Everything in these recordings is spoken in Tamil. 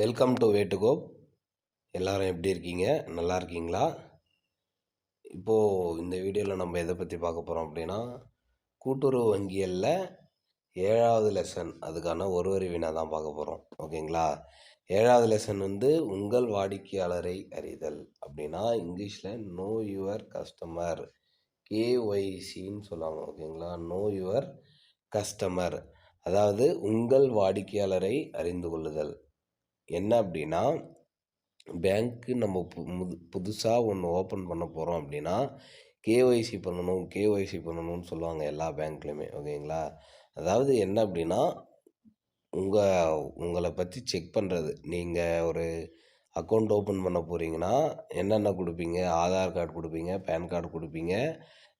வெல்கம் டு வேட்டுகோப் எல்லாரும் எப்படி இருக்கீங்க? நல்லா இருக்கீங்களா? இப்போது இந்த வீடியோவில் நம்ம எதை பற்றி பார்க்க போகிறோம் அப்படின்னா கூட்டுறவு வங்கியலில் ஏழாவது லெசன் அதுக்கான ஒரு வரி வினா தான் பார்க்க போகிறோம் ஓகேங்களா? ஏழாவது லெசன் வந்து உங்கள் வாடிக்கையாளரை அறிதல். அப்படின்னா இங்கிலீஷில் நோ யுவர் கஸ்டமர் கேஒய்சின்னு சொல்லுவாங்க ஓகேங்களா? நோ யுவர் கஸ்டமர் அதாவது உங்கள் வாடிக்கையாளரை அறிந்து கொள்ளுதல். என்ன அப்படின்னா பேங்க்கு நம்ம பு முது புதுசாக ஒன்று ஓப்பன் பண்ண போகிறோம் அப்படின்னா கேஒய்சி பண்ணணும் கேஒய்சி பண்ணணும்னு சொல்லுவாங்க எல்லா பேங்க்லேயுமே ஓகேங்களா? அதாவது என்ன அப்படின்னா உங்கள் உங்களை பற்றி செக் பண்ணுறது நீங்கள் ஒரு அக்கௌண்ட் ஓப்பன் பண்ண போகிறீங்கன்னா என்னென்ன கொடுப்பீங்க? ஆதார் கார்டு கொடுப்பீங்க? பேன் கார்டு கொடுப்பீங்க?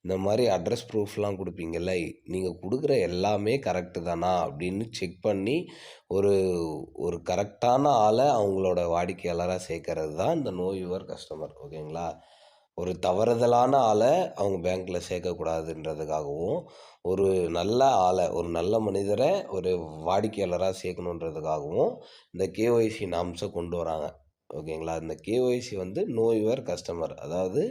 இந்த மாதிரி அட்ரஸ் ப்ரூஃப்லாம் கொடுப்பீங்கல்ல நீங்கள் கொடுக்குற எல்லாமே கரெக்டு தானா? அப்படின்னு செக் பண்ணி ஒரு ஒரு கரெக்டான ஆளை அவங்களோட வாடிக்கையாளராக சேர்க்கறது தான் இந்த நோ யுவர் கஸ்டமர் ஓகேங்களா? ஒரு தவறுதலான ஆளை அவங்க பேங்க்கில் சேர்க்கக்கூடாதுன்றதுக்காகவும் ஒரு நல்ல ஆளை ஒரு நல்ல மனிதரை ஒரு வாடிக்கையாளராக சேர்க்கணுன்றதுக்காகவும் இந்த கேஒய்சி நாம்ஸை கொண்டு வராங்க ஓகேங்களா? இந்த கேஒய்சி வந்து நோ யுவர் கஸ்டமர் அதாவது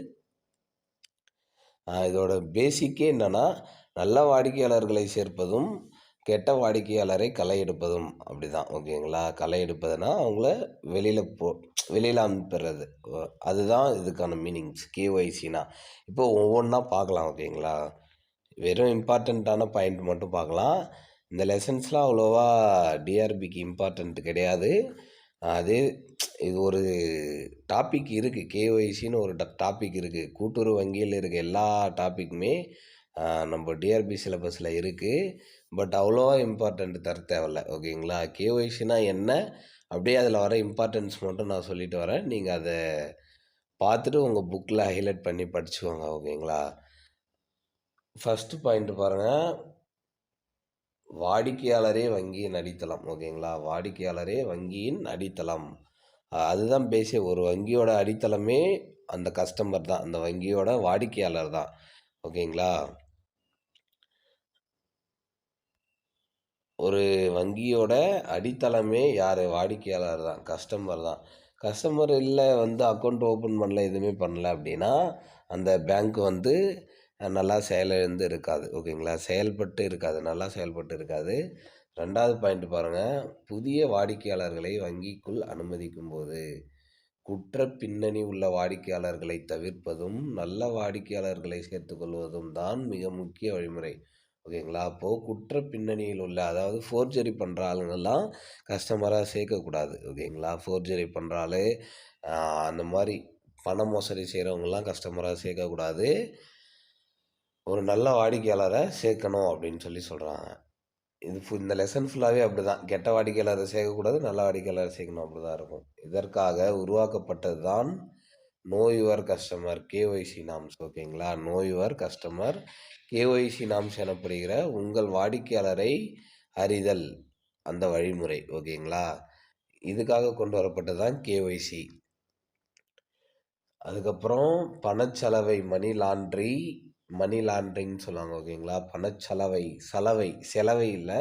இதோட பேசிக்கே என்னென்னா நல்ல வாடிக்கையாளர்களை சேர்ப்பதும் கெட்ட வாடிக்கையாளரை களை எடுப்பதும் அப்படி தான் ஓகேங்களா? களை எடுப்பதுனா அவங்கள வெளியில் போ வெளியில் அனுப்புறது. அதுதான் இதுக்கான மீனிங்ஸ் கேஒய்சினா இப்போ ஒவ்வொன்றா பார்க்கலாம் ஓகேங்களா? வெறும் இம்பார்ட்டண்ட்டான பாயிண்ட் மட்டும் பார்க்கலாம். இந்த லெசன்ஸ்லாம் அவ்வளோவா டிஆர்பிக்கு இம்பார்ட்டண்ட் கிடையாது. அதே இது ஒரு டாபிக் இருக்குது கேஒய்சின்னு ஒரு டாபிக் இருக்குது கூட்டுறவு வங்கியில் இருக்க எல்லா டாப்பிக்குமே நம்ம டிஆர்பி சிலபஸில் இருக்குது பட் அவ்வளோவா இம்பார்ட்டண்ட் தர தேவையில்ல. ஓகேங்களா? கேஒய்சினா என்ன? அப்படியே அதில் வர இம்பார்ட்டன்ஸ் மட்டும் நான் சொல்லிட்டு வரேன். நீங்கள் அதை பார்த்துட்டு உங்கள் புக்கில் ஹைலைட் பண்ணி படிச்சுக்கோங்க. ஓகேங்களா? ஃபஸ்ட்டு பாயிண்ட் பாருங்கள் வாடிக்கையாளரே வங்கியின் அடித்தளம் ஓகேங்களா? வாடிக்கையாளரே வங்கியின் அடித்தளம். அதுதான் பேசி ஒரு வங்கியோட அடித்தளமே அந்த கஸ்டமர் தான் அந்த வங்கியோட வாடிக்கையாளர் தான் ஓகேங்களா? ஒரு வங்கியோட அடித்தளமே யார்? வாடிக்கையாளர் தான் கஸ்டமர் தான். கஸ்டமர் இல்லை வந்து அக்கௌண்ட் ஓப்பன் பண்ணல எதுவுமே பண்ணல அப்படின்னா அந்த பேங்க் வந்து நல்லா செயலிழந்து இருக்காது. ஓகேங்களா? செயல்பட்டு இருக்காது. நல்லா செயல்பட்டு இருக்காது. ரெண்டாவது பாயிண்ட் பாருங்கள் புதிய வாடிக்கையாளர்களை வங்கிக்குள் அனுமதிக்கும் போது குற்ற பின்னணி உள்ள வாடிக்கையாளர்களை தவிர்ப்பதும் நல்ல வாடிக்கையாளர்களை சேர்த்துக்கொள்வதும் தான் மிக முக்கிய வழிமுறை. ஓகேங்களா? அப்போது குற்ற பின்னணியில் உள்ள அதாவது ஃபோர்ஜரி பண்ணுற ஆளுங்கெல்லாம் கஸ்டமராக சேர்க்கக்கூடாது. ஓகேங்களா? ஃபோர்ஜரி பண்ணுற ஆள் அந்த மாதிரி பண மோசடி செய்கிறவங்களாம் கஸ்டமராக சேர்க்கக்கூடாது. ஒரு நல்ல வாடிக்கையாளரை சேர்க்கணும் அப்படின்னு சொல்லி சொல்கிறாங்க இது ஃபு இந்த லெசன் ஃபுல்லாகவே அப்படி தான் கெட்ட வாடிக்கையாளரை சேர்க்கக்கூடாது நல்ல வாடிக்கையாளரை சேர்க்கணும் அப்படி தான் இருக்கும். இதற்காக உருவாக்கப்பட்டது தான் know your customer KYC norms ஓகேங்களா? Know your customer KYC norms எனப்படுகிற உங்கள் வாடிக்கையாளரை அறிதல் அந்த வழிமுறை ஓகேங்களா? இதுக்காக கொண்டு வரப்பட்டது தான் கேஒய்சி அதுக்கப்புறம் பணச்சலவை மணி லாண்ட்ரி மணி லாண்ட்ரிங்னு சொல்லுவாங்க ஓகேங்களா? பணச்சலவை சலவை செலவை இல்லை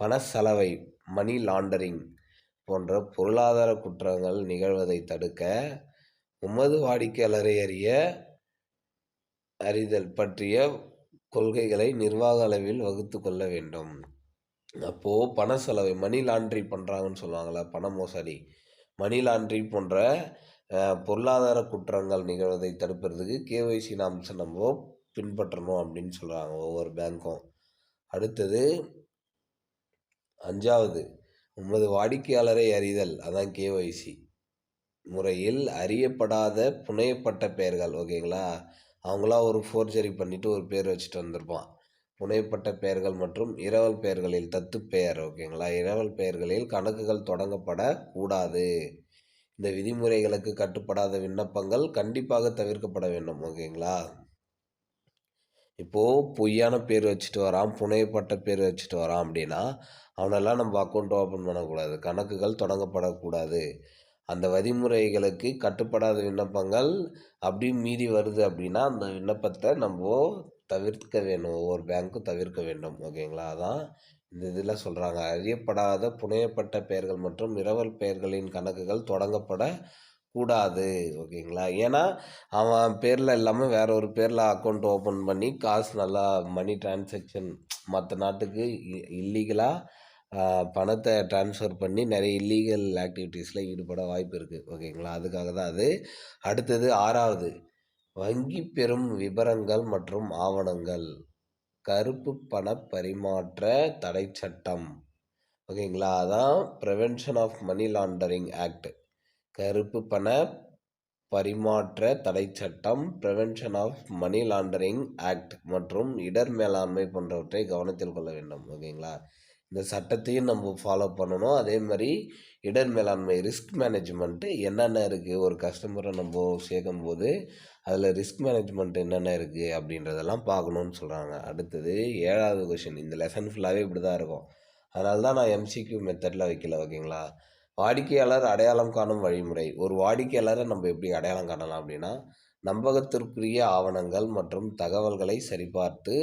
பணச்சலவை மணி லாண்டரிங் போன்ற பொருளாதார குற்றங்கள் நிகழ்வதை தடுக்க உமது வாடிக்கையாளரை அறிய அறிதல் பற்றிய கொள்கைகளை நிர்வாக அளவில் வகுத்து கொள்ள வேண்டும். அப்போது பண செலவை மணி லாண்ட்ரி பண்ணுறாங்கன்னு சொல்லுவாங்கள்ல பண மோசடி. மணி லாண்ட்ரி போன்ற பொருளாதார குற்றங்கள் நிகழ்வதை தடுப்பதற்கு கேஒய்சி நாம் நம்ம பின்பற்றணும் அப்படின்னு சொல்கிறாங்க ஒவ்வொரு பேங்க்கும். அடுத்தது அஞ்சாவது உமது வாடிக்கையாளரை அறிதல். அதான் கேஒய்சி முறையில் அறியப்படாத புனையப்பட்ட பெயர்கள் ஓகேங்களா? அவங்களாம் ஒரு ஃபோர்ஜரி பண்ணிவிட்டு ஒரு பேர் வச்சுட்டு வந்திருப்பான். புனையப்பட்ட பெயர்கள் மற்றும் இரவல் பெயர்களில் தத்து பெயர் ஓகேங்களா? இரவல் பெயர்களில் கணக்குகள் தொடங்கப்படக்கூடாது. இந்த விதிமுறைகளுக்கு கட்டுப்படாத விண்ணப்பங்கள் கண்டிப்பாக தவிர்க்கப்பட வேண்டும் ஓகேங்களா? இப்போது பொய்யான பேர் வச்சுட்டு வரான் புனையப்பட்ட பேர் வச்சுட்டு வரான் அப்படின்னா அவனெல்லாம் நம்ம அக்கௌண்ட் ஓப்பன் பண்ணக்கூடாது. கணக்குகள் தொடங்கப்படக்கூடாது. அந்த வழிமுறைகளுக்கு கட்டுப்படாத விண்ணப்பங்கள் அப்படி மீறி வருது அப்படின்னா அந்த விண்ணப்பத்தை நம்ம தவிர்க்க வேணும். ஒவ்வொரு பேங்க்கும் தவிர்க்க வேண்டும். ஓகேங்களா? அதான் இந்த இதில் சொல்கிறாங்க அறியப்படாத புனையப்பட்ட பெயர்கள் மற்றும் இரவல் பெயர்களின் கணக்குகள் தொடங்கப்பட கூடாது ஓகேங்களா? ஏன்னா அவன் பேரில் இல்லாமல் வேற ஒரு பேரில் அக்கௌண்ட் ஓப்பன் பண்ணி காசு நல்லா மணி டிரான்சாக்ஷன் மற்ற நாட்டுக்கு இல்லீகலாக பணத்தை ட்ரான்ஸ்ஃபர் பண்ணி நிறைய இல்லீகல் ஆக்டிவிட்டீஸில் ஈடுபட வாய்ப்பு இருக்குது ஓகேங்களா? அதுக்காக தான் அது. அடுத்தது ஆறாவது வங்கி பெறும் விவரங்கள் மற்றும் ஆவணங்கள். கருப்பு பண பரிமாற்ற தடை சட்டம் ஓகேங்களா? அதான் prevention of money laundering act கருப்பு பண பரிமாற்ற தடை சட்டம் prevention of money laundering act மற்றும் இடர் மேலாண்மை போன்றவற்றை கவனத்தில் கொள்ள வேண்டும். ஓகேங்களா? இந்த சட்டத்தையும் நம்ம ஃபாலோ பண்ணணும். அதே மாதிரி இடர் மேலாண்மை ரிஸ்க் மேனேஜ்மெண்ட்டு என்னென்ன இருக்குது ஒரு கஸ்டமரை நம்ம சேர்க்கும் போது அதில் ரிஸ்க் மேனேஜ்மெண்ட் என்னென்ன இருக்குது அப்படின்றதெல்லாம் பார்க்கணுன்னு சொல்கிறாங்க அடுத்தது ஏழாவது கொஷின் இந்த லெசன் ஃபுல்லாகவே இப்படி தான் இருக்கும். அதனால தான் நான் எம்சிக்யூ மெத்தடில் வைக்கல. ஓகேங்களா? வாடிக்கையாளர் அடையாளம் காணும் வழிமுறை. ஒரு வாடிக்கையாளரை நம்ம எப்படி அடையாளம் காணலாம் அப்படின்னா நம்பகத்திற்குரிய ஆவணங்கள் மற்றும் தகவல்களை சரிபார்த்து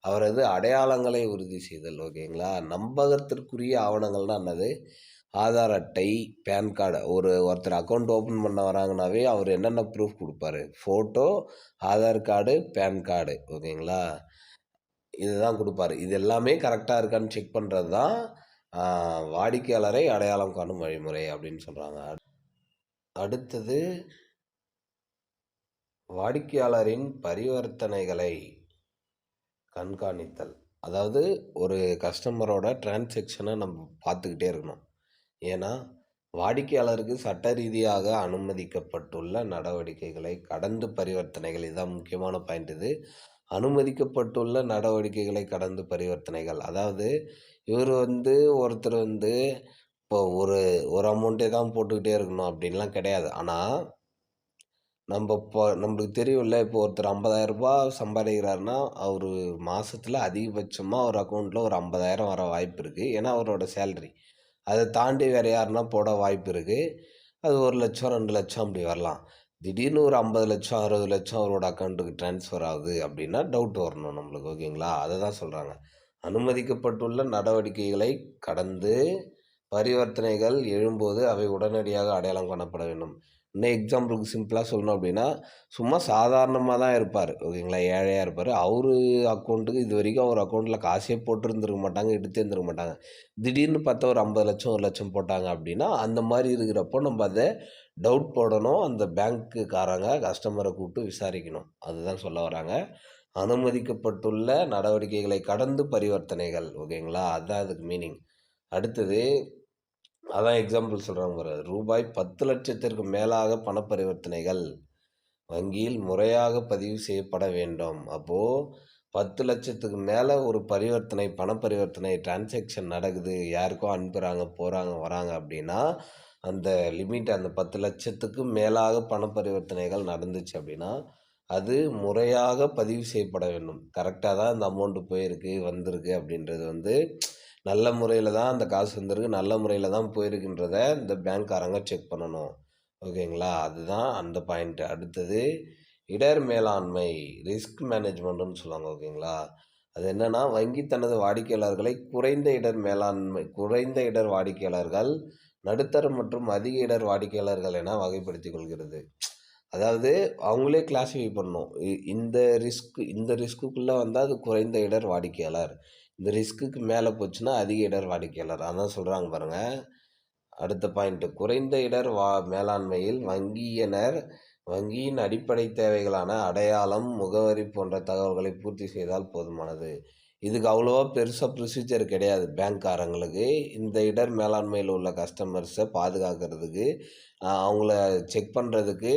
அவரது அடையாளங்களை உறுதி செய்தல். ஓகேங்களா? நம்பகத்திற்குரிய ஆவணங்கள்னா என்னது? ஆதார் அட்டை பேன் கார்டு. ஒரு ஒருத்தர் அக்கௌண்ட் ஓப்பன் பண்ண வராங்கனாவே அவர் என்னென்ன ப்ரூஃப் கொடுப்பாரு? Photo Aadhaar card PAN card. ஓகேங்களா? இதுதான் கொடுப்பாரு. இது எல்லாமே கரெக்டாக இருக்கான்னு செக் பண்ணுறது தான் வாடிக்கையாளரை அடையாளம் காணும் வழிமுறை அப்படின்னு சொல்கிறாங்க அடுத்தது வாடிக்கையாளரின் பரிவர்த்தனைகளை கண்காணித்தல். அதாவது ஒரு கஸ்டமரோட டிரான்சேக்ஷனை நம்ம பார்த்துக்கிட்டே இருக்கணும். ஏன்னா வாடிக்கையாளருக்கு சட்ட ரீதியாக அனுமதிக்கப்பட்டுள்ள நடவடிக்கைகளை கடந்து பரிவர்த்தனைகள் இதுதான் முக்கியமான பாயிண்ட் இது. அனுமதிக்கப்பட்டுள்ள நடவடிக்கைகளை கடந்து பரிவர்த்தனைகள். அதாவது இவர் வந்து ஒருத்தர் வந்து இப்போ ஒரு ஒரு அமௌண்ட்டே தான் போட்டுக்கிட்டே இருக்கணும் அப்படின்லாம் கிடையாது. ஆனால் நம்ம இப்போ நம்மளுக்கு தெரியும்ல இப்போ ஒருத்தர் ஐம்பதாயிரரூபா சம்பாதிக்கிறாருன்னா அவர் மாதத்தில் அதிகபட்சமாக ஒரு அக்கௌண்ட்டில் ஒரு ஐம்பதாயிரம் வர வாய்ப்பு இருக்குது ஏன்னா அவரோட சேல்ரி அதை தாண்டி வேறு யாருன்னா போட வாய்ப்பு இருக்குது அது ஒரு லட்சம் ரெண்டு லட்சம் அப்படி வரலாம். திடீர்னு ஒரு ஐம்பது லட்சம் அறுபது லட்சம் அவரோட அக்கௌண்ட்டுக்கு ட்ரான்ஸ்ஃபர் ஆகுது அப்படின்னா டவுட் வரணும் நம்மளுக்கு ஓகேங்களா அதை தான் சொல்கிறாங்க அனுமதிக்கப்பட்டுள்ள நடவடிக்கைகளை கடந்து பரிவர்த்தனைகள் எழும்போது அவை உடனடியாக அடையாளம் காணப்பட வேண்டும். இன்னும் எக்ஸாம்பிளுக்கு சிம்பிளாக சொல்லணும் அப்படின்னா சும்மா சாதாரணமாக தான் இருப்பார். ஓகேங்களா? ஏழையாக இருப்பார். அவர் அக்கௌண்ட்டுக்கு இது வரைக்கும் அவர் அக்கௌண்ட்டில் காசே போட்டுருந்துருக்க மாட்டாங்க எடுத்தே இருந்துருக்க மாட்டாங்க. திடீர்னு பார்த்தா ஒரு ஐம்பது லட்சம் ஒரு லட்சம் போட்டாங்க அப்படின்னா அந்த மாதிரி இருக்கிறப்போ நம்ம அதை டவுட் போடணும். அந்த பேங்க்குக்காரங்க கஸ்டமரை கூப்பிட்டு விசாரிக்கணும். அதுதான் சொல்ல வராங்க. அனுமதிக்கப்பட்டுள்ள நடவடிக்கைகளை கடந்து பரிவர்த்தனைகள் ஓகேங்களா? அதுதான் அதுக்கு மீனிங் அடுத்தது அதான் எக்ஸாம்பிள் சொல்கிறாங்க ரூபாய் பத்து லட்சத்திற்கு மேலாக பண பரிவர்த்தனைகள் வங்கியில் முறையாக பதிவு செய்யப்பட வேண்டும். அப்போது பத்து லட்சத்துக்கு மேலே ஒரு பரிவர்த்தனை பண பரிவர்த்தனை டிரான்சாக்ஷன் நடக்குது. யாருக்கும் அனுப்புகிறாங்க போகிறாங்க வராங்க அப்படின்னா அந்த லிமிட் அந்த பத்து லட்சத்துக்கு மேலாக பண பரிவர்த்தனைகள் நடந்துச்சு அப்படின்னா அது முறையாக பதிவு செய்யப்பட வேண்டும். கரெக்டாக தான் அந்த அமௌண்ட்டு போயிருக்கு வந்திருக்கு அப்படின்றது வந்து நல்ல முறையில் தான் அந்த காசு வந்திருக்கு நல்ல முறையில் தான் போயிருக்குன்றத இந்த பேங்க்காரங்க செக் பண்ணணும். ஓகேங்களா அதுதான் அந்த பாயிண்ட்டு அடுத்தது இடர் மேலாண்மை ரிஸ்க் மேனேஜ்மெண்ட்டுன்னு சொல்லுவாங்க ஓகேங்களா அது என்னென்னா வங்கி தனது வாடிக்கையாளர்களை குறைந்த இடர் மேலாண்மை குறைந்த இடர் வாடிக்கையாளர்கள் நடுத்தர மற்றும் அதிக இடர் வாடிக்கையாளர்கள் என வகைப்படுத்திக் கொள்கிறது. அதாவது அவங்களே கிளாஸிஃபை பண்ணணும். இந்த ரிஸ்க் இந்த ரிஸ்க்குள்ளே வந்தால் அது குறைந்த இடர் வாடிக்கையாளர் இந்த ரிஸ்க்குக்கு மேலே போச்சுன்னா அதிக இடர் வாடிக்கையாளர் அதான் சொல்கிறாங்க பாருங்கள் அடுத்த பாயிண்ட்டு குறைந்த இடர் வா மேலாண்மையில் வங்கியினர் வங்கியின் அடிப்படை தேவைகளான அடையாளம் முகவரி போன்ற தகவல்களை பூர்த்தி செய்தால் போதுமானது. இதுக்கு அவ்வளோவா பெருசாக ப்ரொசீஜர் கிடையாது. பேங்க்காரங்களுக்கு இந்த இடர் மேலாண்மையில் உள்ள கஸ்டமர்ஸை பாதுகாக்கிறதுக்கு அவங்கள செக் பண்ணுறதுக்கு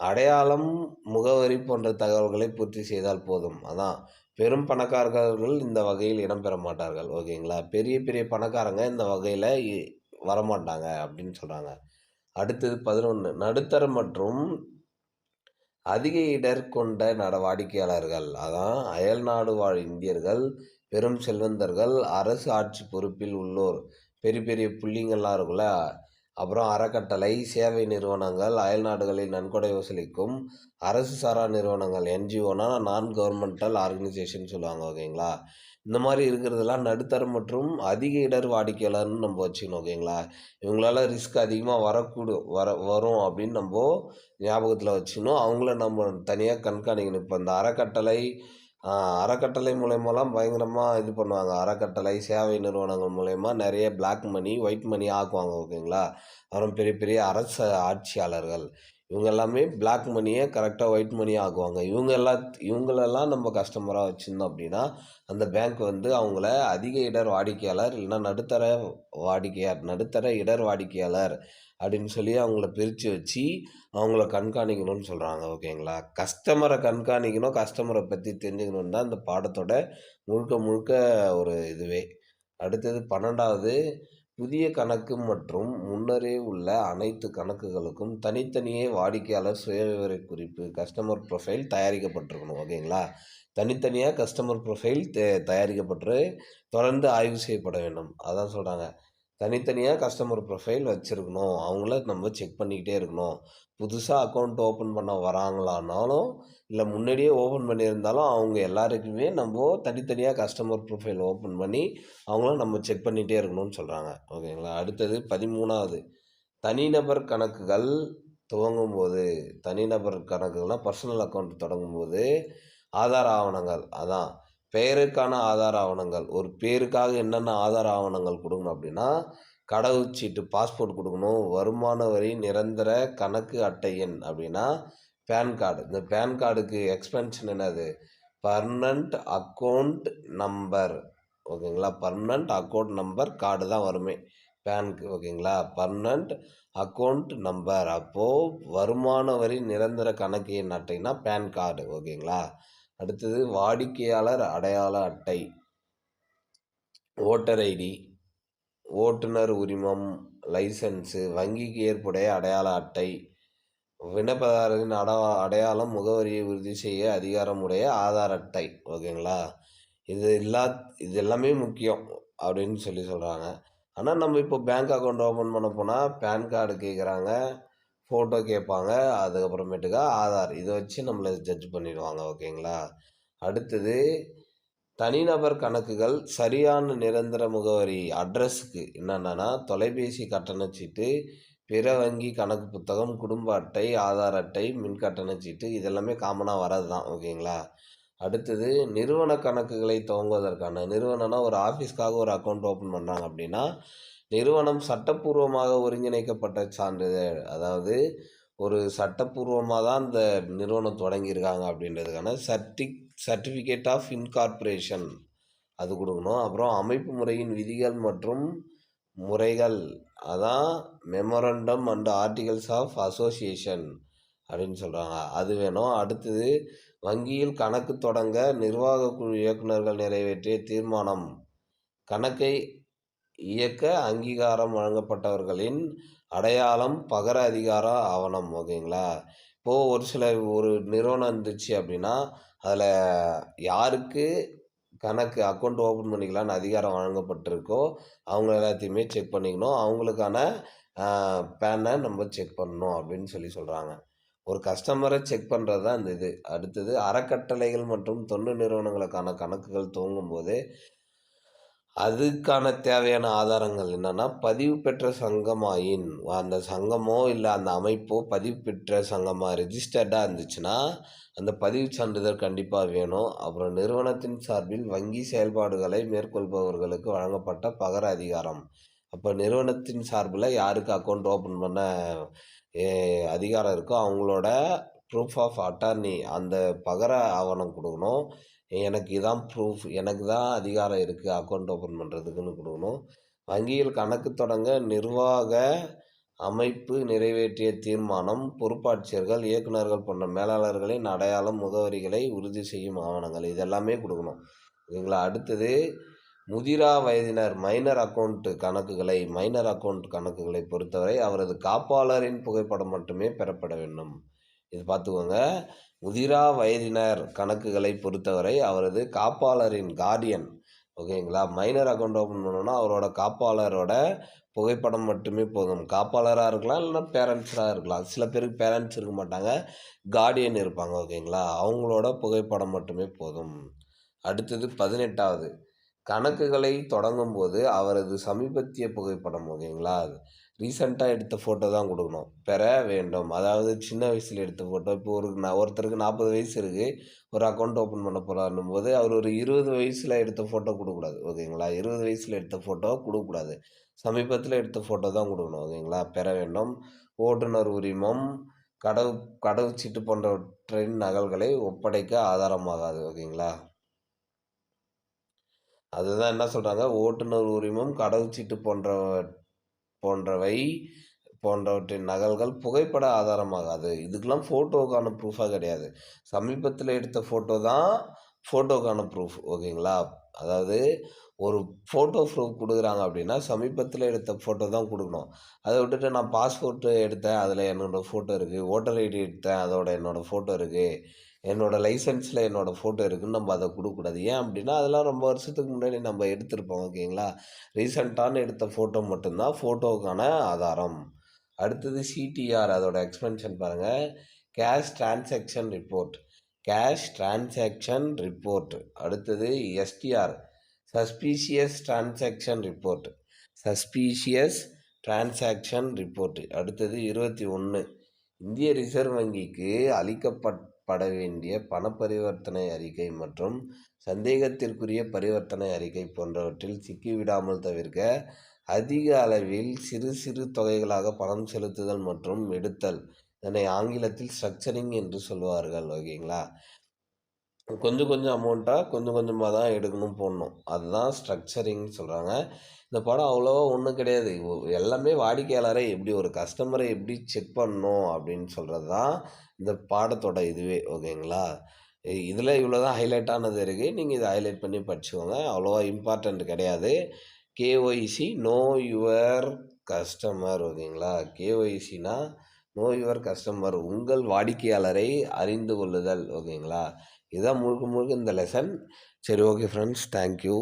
அடையாளம் முகவரி போன்ற தகவல்களை பூர்த்தி செய்தால் போதும். அதான். பெரும் பணக்காரர்கள் இந்த வகையில் இடம்பெற மாட்டார்கள். ஓகேங்களா? பெரிய பெரிய பணக்காரங்க இந்த வகையில் வரமாட்டாங்க அப்படின்னு சொல்கிறாங்க அடுத்தது பதினொன்று நடுத்தர மற்றும் அதிக இடர் கொண்ட நட வாடிக்கையாளர்கள் அதான். அயல்நாடு வாழ் இந்தியர்கள் பெரும் செல்வந்தர்கள் அரசு ஆட்சி பொறுப்பில் உள்ளோர். பெரிய பெரிய புள்ளிங்கள்லாம் இருக்குல்ல அப்புறம் அறக்கட்டளை சேவை நிறுவனங்கள் அயல்நாடுகளில் நன்கொடை வசூலிக்கும் அரசு சாரா நிறுவனங்கள் என்ஜிஓனா நான் கவர்மெண்டல் ஆர்கனைசேஷன் சொல்லுவாங்க ஓகேங்களா? இந்த மாதிரி இருக்கிறதெல்லாம் நடுத்தர மற்றும் அதிக இடர் வாடிக்கையாளர்னு நம்ம வச்சுக்கணும் ஓகேங்களா? இவங்களால ரிஸ்க் அதிகமாக வரக்கூடும் வர வரும் அப்படின்னு நம்ம ஞாபகத்தில் வச்சுக்கணும். அவங்கள நம்ம தனியாக கண்காணிக்கணும். இப்போ இந்த அறக்கட்டளை அறக்கட்டளை மூலயமாலாம் பயங்கரமாக இது பண்ணுவாங்க. அறக்கட்டளை சேவை நிறுவனங்கள் மூலயமா நிறைய பிளாக் மணி ஒயிட் மணி ஆக்குவாங்க ஓகேங்களா? அப்புறம் பெரிய பெரிய அரசு ஆட்சியாளர்கள். இவங்க எல்லாமே பிளாக் மணியை கரெக்டாக ஒயிட் மணி ஆக்குவாங்க. இவங்க எல்லா இவங்களெல்லாம் நம்ம கஸ்டமராக வச்சுருந்தோம் அப்படின்னா அந்த பேங்க் வந்து அவங்கள அதிக இடர் வாடிக்கையாளர் இல்லைன்னா நடுத்தர வாடிக்கையார் நடுத்தர இடர் வாடிக்கையாளர் அப்படின்னு சொல்லி அவங்கள பிரித்து வச்சு அவங்கள கண்காணிக்கணும்னு சொல்கிறாங்க ஓகேங்களா? கஸ்டமரை கண்காணிக்கணும் கஸ்டமரை பற்றி தெரிஞ்சுக்கணுன்னு தான் இந்த பாடத்தோட முழுக்க முழுக்க ஒரு இதுவே. அடுத்தது பன்னெண்டாவது புதிய கணக்கு மற்றும் முன்னரே உள்ள அனைத்து கணக்குகளுக்கும் தனித்தனியே வாடிக்கையாளர் சுயவிவர குறிப்பு கஸ்டமர் ப்ரொஃபைல் தயாரிக்கப்பட்டிருக்கணும் ஓகேங்களா? தனித்தனியாக கஸ்டமர் ப்ரொஃபைல் தே தயாரிக்கப்பட்டு தொடர்ந்து ஆய்வு செய்யப்பட வேண்டும். அதான் சொல்கிறாங்க தனித்தனியாக கஸ்டமர் ப்ரொஃபைல் வச்சுருக்கணும். அவங்கள நம்ம செக் பண்ணிக்கிட்டே இருக்கணும். புதுசாக அக்கௌண்ட் ஓப்பன் பண்ண வராங்களானாலும் இல்லை முன்னாடியே ஓப்பன் பண்ணியிருந்தாலும் அவங்க எல்லாருக்குமே நம்ம தனித்தனியாக கஸ்டமர் ப்ரொஃபைல் ஓப்பன் பண்ணி அவங்கள நம்ம செக் பண்ணிகிட்டே இருக்கணும்னு சொல்கிறாங்க ஓகேங்களா? அடுத்தது பதிமூணாவது. தனிநபர் கணக்குகள் துவங்கும் போது தனிநபர் கணக்குகள்னால் பர்சனல் அக்கௌண்ட் தொடங்கும் போது ஆதார ஆவணங்கள். அதான். பெயருக்கான ஆதார ஆவணங்கள். ஒரு பேருக்காக என்னென்ன ஆதார ஆவணங்கள் கொடுக்கணும் அப்படின்னா கடவுச்சீட்டு பாஸ்போர்ட் கொடுக்கணும் வருமான வரி நிரந்தர கணக்கு அட்டை எண் அப்படின்னா பேன் கார்டு இந்த பேன் கார்டுக்கு எக்ஸ்பென்ஷன் என்னது? பர்மனண்ட் அக்கௌண்ட் நம்பர் ஓகேங்களா? பர்மனண்ட் அக்கௌண்ட் நம்பர் கார்டு தான் வருமே. பேனுக்கு ஓகேங்களா? பர்மனண்ட் அக்கௌண்ட் நம்பர் அப்போது வருமான வரி நிரந்தர கணக்கு எண் அட்டைனா பேன் கார்டு ஓகேங்களா? அடுத்தது வாடிக்கையாளர் அடையாள அட்டை. ஓட்டர் ஐடி ஓட்டுநர் உரிமம் லைசன்ஸு வங்கிக்கு ஏற்புடைய அடையாள அட்டை. விண்ணப்பதாரரின் அட அடையாளம் முகவரியை உறுதி செய்ய அதிகாரமுடைய ஆதார் அட்டை. ஓகேங்களா? இது எல்லா இது எல்லாமே முக்கியம் அப்படின்னு சொல்லி சொல்கிறாங்க ஆனால் நம்ம இப்போ பேங்க் அக்கௌண்ட் ஓப்பன் பண்ண போனால் பேன் கார்டு கேட்குறாங்க ஃபோட்டோ கேட்பாங்க அதுக்கப்புறமேட்டுக்கா ஆதார். இதை வச்சு நம்மளை ஜட்ஜ் பண்ணிடுவாங்க ஓகேங்களா? அடுத்தது தனிநபர் கணக்குகள் சரியான நிரந்தர முகவரி அட்ரஸுக்கு என்னென்னா தொலைபேசி கட்டணச்சீட்டு பிற வங்கி கணக்கு புத்தகம் குடும்ப அட்டை ஆதார் அட்டை மின் கட்டணச்சீட்டு இதெல்லாமே காமனாக வர்றது தான் ஓகேங்களா? அடுத்தது நிறுவன கணக்குகளை துவங்குவதற்கான நிறுவனம்னா ஒரு ஆஃபீஸ்க்காக ஒரு அக்கௌண்ட் ஓப்பன் பண்ணுறாங்க அப்படின்னா நிறுவனம் சட்டப்பூர்வமாக ஒருங்கிணைக்கப்பட்ட சான்றிதழ். அதாவது ஒரு சட்டப்பூர்வமாக தான் இந்த நிறுவனம் தொடங்கியிருக்காங்க அப்படின்றதுக்கான சர்டி சர்டிஃபிகேட் ஆஃப் இன்கார்ப்பரேஷன் அது கொடுக்கணும். அப்புறம் அமைப்பு முறையின் விதிகள் மற்றும் முறைகள். அதான் memorandum and articles of association அப்படின்னு சொல்கிறாங்க அது வேணும். அடுத்தது வங்கியில் கணக்கு தொடங்க நிர்வாக குழு இயக்குநர்கள் நிறைவேற்றிய தீர்மானம். கணக்கை இயக்க அங்கீகாரம் வழங்கப்பட்டவர்களின் அடையாளம் பகர அதிகார ஆவணம் ஓகேங்களா? இப்போது ஒரு சில ஒரு நிறுவனம் இருந்துச்சு அப்படின்னா அதில் யாருக்கு கணக்கு அக்கௌண்ட் ஓப்பன் பண்ணிக்கலான்னு அதிகாரம் வழங்கப்பட்டிருக்கோ அவங்க எல்லாத்தையுமே செக் பண்ணிக்கணும். அவங்களுக்கான பேனை நம்ம செக் பண்ணணும் அப்படின்னு சொல்லி சொல்கிறாங்க ஒரு கஸ்டமரை செக் பண்ணுறது தான் இந்த இது. அடுத்தது அறக்கட்டளைகள் மற்றும் தொண்டு நிறுவனங்களுக்கான கணக்குகள் துவங்கும் போது அதுக்கான தேவையான ஆதாரங்கள் என்னென்னா பதிவு பெற்ற சங்கமாயின் அந்த சங்கமோ இல்லை அந்த அமைப்போ பதிவு பெற்ற சங்கமாக ரெஜிஸ்டர்டாக இருந்துச்சுன்னா அந்த பதிவு சான்றிதழ் கண்டிப்பாக வேணும். அப்புறம் நிறுவனத்தின் சார்பில் வங்கி செயல்பாடுகளை மேற்கொள்பவர்களுக்கு வழங்கப்பட்ட பகர அதிகாரம். அப்போ நிறுவனத்தின் சார்பில் யாருக்கு அக்கௌண்ட் ஓப்பன் பண்ண அதிகாரம் இருக்கோ அவங்களோட ப்ரூஃப் ஆஃப் அட்டார்னி அந்த பகர ஆவணம் கொடுக்கணும். எனக்கு இதான் ப்ரூஃப் எனக்கு தான் அதிகாரம் இருக்குது அக்கௌண்ட் ஓப்பன் பண்ணுறதுக்குன்னு கொடுக்கணும். வங்கியில் கணக்கு தொடங்க நிர்வாக அமைப்பு நிறைவேற்றிய தீர்மானம் பொறுப்பாட்சியர்கள் இயக்குநர்கள் போன்ற மேலாளர்களின் அடையாளம் முகவரிகளை உறுதி செய்யும் ஆவணங்கள். இதெல்லாமே கொடுக்கணும். ஓகேங்களா? அடுத்தது முதிரா வயதினர் மைனர் அக்கௌண்ட் கணக்குகளை மைனர் அக்கௌண்ட் கணக்குகளை பொறுத்தவரை அவரது காப்பாளரின் புகைப்படம் மட்டுமே பெறப்பட வேண்டும். இது பார்த்துக்கோங்க. முதிரா வயதினர் கணக்குகளை பொறுத்தவரை அவரது காப்பாளரின் கார்டியன் ஓகேங்களா? மைனர் அக்கௌண்ட் ஓப்பன் பண்ணோன்னா அவரோட காப்பாளரோட புகைப்படம் மட்டுமே போதும். காப்பாளராக இருக்கலாம் இல்லைன்னா பேரண்ட்ஸாக இருக்கலாம். சில பேருக்கு பேரண்ட்ஸ் இருக்க மாட்டாங்க கார்டியன் இருப்பாங்க ஓகேங்களா? அவங்களோட புகைப்படம் மட்டுமே போதும். அடுத்தது பதினெட்டாவது. கணக்குகளை தொடங்கும் போது அவரது சமீபத்திய புகைப்படம் ஓகேங்களா? ரீசெண்டாக எடுத்த ஃபோட்டோ தான் கொடுக்கணும். பெற வேண்டும். அதாவது சின்ன வயசில் எடுத்த ஃபோட்டோ இப்போ ஒரு நான் ஒருத்தருக்கு நாற்பது வயசு இருக்குது ஒரு அக்கௌண்ட் ஓப்பன் பண்ண போகிறாருன்னும் போது அவர் ஒரு இருபது வயசில் எடுத்த ஃபோட்டோ கொடுக்கக்கூடாது. ஓகேங்களா? இருபது வயசில் எடுத்த ஃபோட்டோ கொடுக்கக்கூடாது. சமீபத்தில் எடுத்த ஃபோட்டோ தான் கொடுக்கணும். ஓகேங்களா? பெற வேண்டும். ஓட்டுநர் உரிமம் கடவு கடவுச்சீட்டு போன்றவற்றின் நகல்களை ஒப்படைக்க ஆதாரமாகாது. ஓகேங்களா? அதுதான் என்ன சொல்கிறாங்க ஓட்டுநர் உரிமம் கடவுச்சீட்டு போன்ற போன்றவை போன்றவற்றின் நகல்கள் புகைப்பட ஆதாரமாகாது. இதுக்கெல்லாம் ஃபோட்டோக்கான ப்ரூஃபாக கிடையாது. சமீபத்தில் எடுத்த ஃபோட்டோ தான் ஃபோட்டோக்கான ப்ரூஃப் ஓகேங்களா? அதாவது ஒரு ஃபோட்டோ ப்ரூஃப் கொடுக்குறாங்க அப்படின்னா சமீபத்தில் எடுத்த ஃபோட்டோ தான் கொடுக்கணும். அதை விட்டுட்டு நான் பாஸ்போர்ட்டு எடுத்தேன் அதில் என்னோடய ஃபோட்டோ இருக்குது ஓட்டர் ஐடி எடுத்தேன் அதோட என்னோடய ஃபோட்டோ இருக்குது என்னோடய லைசன்ஸில் என்னோடய ஃபோட்டோ இருக்குதுன்னு நம்ம அதை கொடுக்கக்கூடாது. ஏன் அப்படின்னா அதெல்லாம் ரொம்ப வருஷத்துக்கு முன்னாடி நம்ம எடுத்திருப்போம் ஓகேங்களா? ரீசண்டான எடுத்த ஃபோட்டோ மட்டும்தான் ஃபோட்டோவுக்கான ஆதாரம். அடுத்தது சிடிஆர் அதோட எக்ஸ்பென்ஷன் பாருங்கள் cash transaction report cash transaction report அடுத்தது STR suspicious transaction report suspicious transaction report அடுத்தது இருபத்தி ஒன்று இந்திய ரிசர்வ் வங்கிக்கு அளிக்கப்பட் பட வேண்டிய பண பரிவர்த்தனை அறிக்கை மற்றும் சந்தேகத்திற்குரிய பரிவர்த்தனை அறிக்கை போன்றவற்றில் சிக்கிவிடாமல் தவிர்க்க அதிக அளவில் சிறு சிறு தொகைகளாக பணம் செலுத்துதல் மற்றும் எடுத்தல். இதனை ஆங்கிலத்தில் ஸ்ட்ரக்சரிங் என்று சொல்வார்கள் ஓகேங்களா? கொஞ்சம் கொஞ்சம் அமௌண்ட்டாக கொஞ்சம் கொஞ்சமாக தான் எடுக்கணும் போடணும். அதுதான் ஸ்ட்ரக்சரிங் சொல்கிறாங்க இந்த படம் அவ்வளோவா ஒன்றும் கிடையாது. எல்லாமே வாடிக்கையாளரை எப்படி ஒரு கஸ்டமரை எப்படி செக் பண்ணணும் அப்படின்னு சொல்கிறது தான் இந்த பாடத்தோட இதுவே ஓகேங்களா? இதில் இவ்வளோ தான் ஹைலைட்டானது இருக்குது நீங்கள் இதை ஹைலைட் பண்ணி படிச்சுக்கோங்க. அவ்வளோவா இம்பார்ட்டண்ட் கிடையாது. கேஒய்சி நோ யுவர் கஸ்டமர் ஓகேங்களா? கேஒய்சினா நோ யுவர் கஸ்டமர் உங்கள் வாடிக்கையாளரை அறிந்து கொள்ளுதல் ஓகேங்களா? இதுதான் முழுக்க முழுக்க இந்த லெசன் சரி ஓகே ஃப்ரெண்ட்ஸ் தேங்க்யூ